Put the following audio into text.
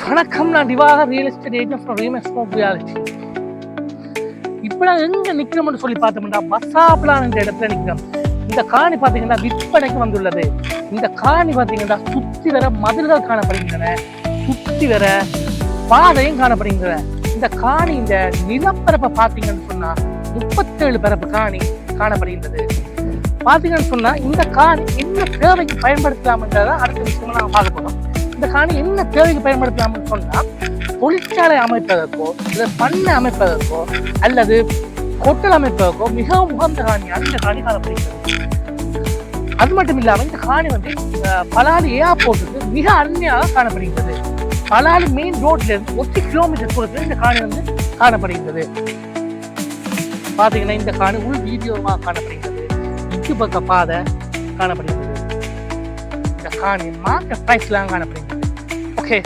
வணக்கம் நான் Diwakar real estate agent from Remax of reality இப்போ நான் எங்க நிற்கிறோம்னு சொல்லி பார்த்தோம்னா பஸ்ஸாப்லான் என்ற இடத்துல நிற்கிறோம் இந்த காணி பார்த்தீங்கன்னா விற்பனைக்கு வந்துள்ளது இந்த காணி பார்த்தீங்கன்னா சுற்றி வர மதில்கள் காணப்படுகின்றன சுற்றி வர பாதையும் காணப்படுகின்றன இந்த காணி இந்த நிலப்பரப்பை பார்த்தீங்கன்னு சொன்னா முப்பத்தேழு பரப்பு காணி காணப்படுகின்றது பார்த்தீங்கன்னு சொன்னா இந்த காணி என்ன தேவைக்கு பயன்படுத்தலாம்ன்றதை அடுத்த விஷயமா நாங்கள் பார்க்க போகிறோம் இந்த காணி என்ன தேவைக்கு பயன்படுத்தலாம்னு சொன்னா தொழிற்சாலை அமைப்பதற்கோ இல்லை பண்ணை அமைப்பதற்கோ அல்லது கொட்டல் அமைப்பதற்கோ மிகவும் உகந்த காணியாக இந்த காணி காணப்படுகிறது அது மட்டும் இல்லாமல் இந்த காணி வந்து அஹ், பலாலி ஏர்போர்ட்டுக்கு மிக அருமையாக காணப்படுகிறது பலாலி மெயின் ரோட்ல இருந்து ஒத்தி கிலோமீட்டர் தூரத்தில் இந்த காணி வந்து காணப்படுகிறது பார்த்தீங்கன்னா இந்த காணி உள் வீடியோமாக காணப்படுகிறது இக்கு பக்க பாதை காணப்படுகிறது இந்த காணி மார்க்கெட் ப்ரைஸ்லாம் காணப்படுகிறது ஓகே